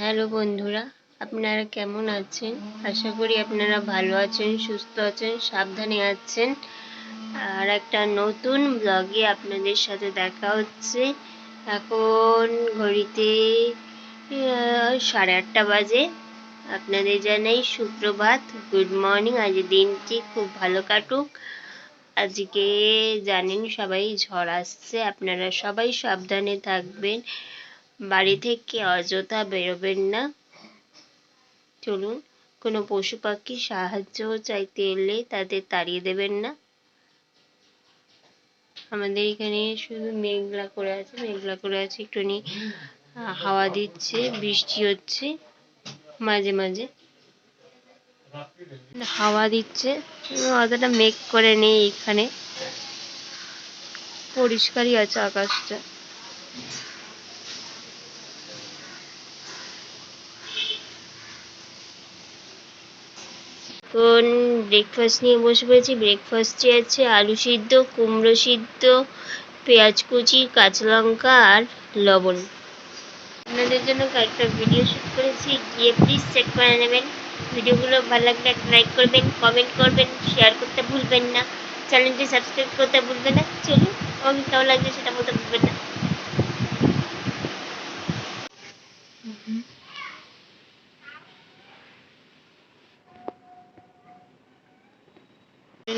Hello বন্ধুরা, আপনারা কেমন আছেন? আশা করি আপনারা ভালো আছেন, সুস্থ আছেন, সাবধানে আছেন। আর একটা নতুন ব্লগে আপনাদের সাথে দেখা হচ্ছে। এখন ঘড়িতে সাড়ে আটটা বাজে। আপনাদের জানাই সুপ্রভাত গুড মর্নিং আজ দিনটি খুব ভালো কাটুক। আজকে জানেন সবাই ঝড় আসছে, আপনারা সবাই সাবধানে থাকবেন। বাড়ি থেকে অযথা বেরোবেন না। চলুন, কোনো পশু পাখি সাহায্য চাইতে এলে তাদের তাড়িয়ে দেবেন না। আমাদের এখানে শুধু মেঘলা করে আছে, মেঘলা করে আছে, একটুখানি হাওয়া দিচ্ছে, বৃষ্টি হচ্ছে, মাঝে মাঝে। হাওয়া দিচ্ছে অতটা মেঘ করে নেই এখানে। পরিষ্কারই আছে আকাশটা। এখন ব্রেকফাস্ট নিয়ে বসে পড়েছি। ব্রেকফাস্টে আছে আলু সিদ্ধ, কুমড়ো সিদ্ধ, পেঁয়াজ কুচি, কাঁচা লঙ্কা আর লবণ। আপনাদের জন্য কয়েকটা ভিডিও শুট করেছি। গিয়ে প্লিজ চেক করে নেবেন। ভিডিওগুলো ভালো লাগলে একটা লাইক করবেন কমেন্ট করবেন শেয়ার করতে ভুলবেন না। চ্যানেলটি সাবস্ক্রাইব করতে ভুলবেন না। চলুন, আমাকে কেমন লাগছে সেটা বলতে ভুলবেন না।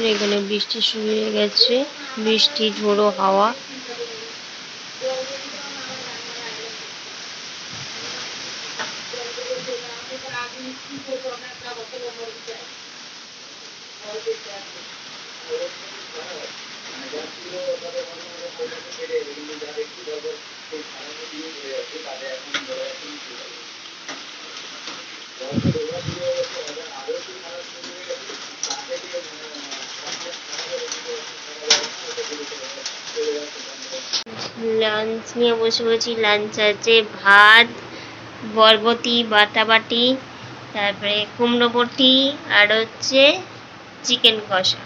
এখানে বৃষ্টি শুরু হয়ে গেছে। বৃষ্টি ঝোড়ো হাওয়া। লাঞ্চ নিয়ে বসে বসি লাঞ্চ আছে ভাত বরবটি বাটাবাটি তারপরে কুমড়ো বটি আর হচ্ছে চিকেন কষা।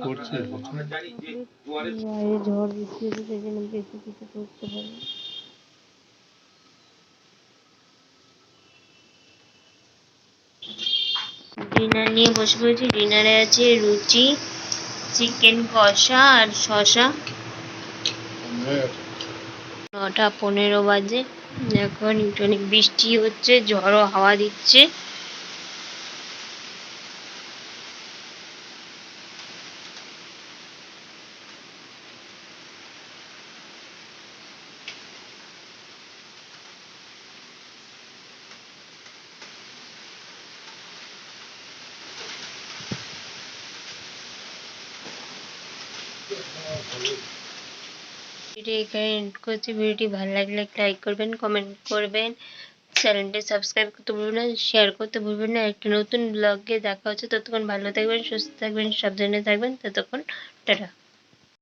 করছে? ঝড় বৃষ্টি হচ্ছে সেই জন্য বেশি কিছু করতে পারি ডিনার নিয়ে বসে পড়েছি। ডিনারে আছে রুটি চিকেন কষা আর শসা। নটা পনেরো বাজে। এখন একটুখানি বৃষ্টি হচ্ছে ঝড়ো হাওয়া দিচ্ছে। ভিডিওটি ভালো লাগলে লাইক করবেন কমেন্ট করবেন। চ্যানেলটি সাবস্ক্রাইব করতে ভুলবেন না শেয়ার করতে ভুলবেন না। একটা নতুন ব্লগে দেখা হচ্ছে। ততক্ষণ ভালো থাকবেন, সুস্থ থাকবেন, সাবধানে থাকবেন। ততক্ষণ টাটা।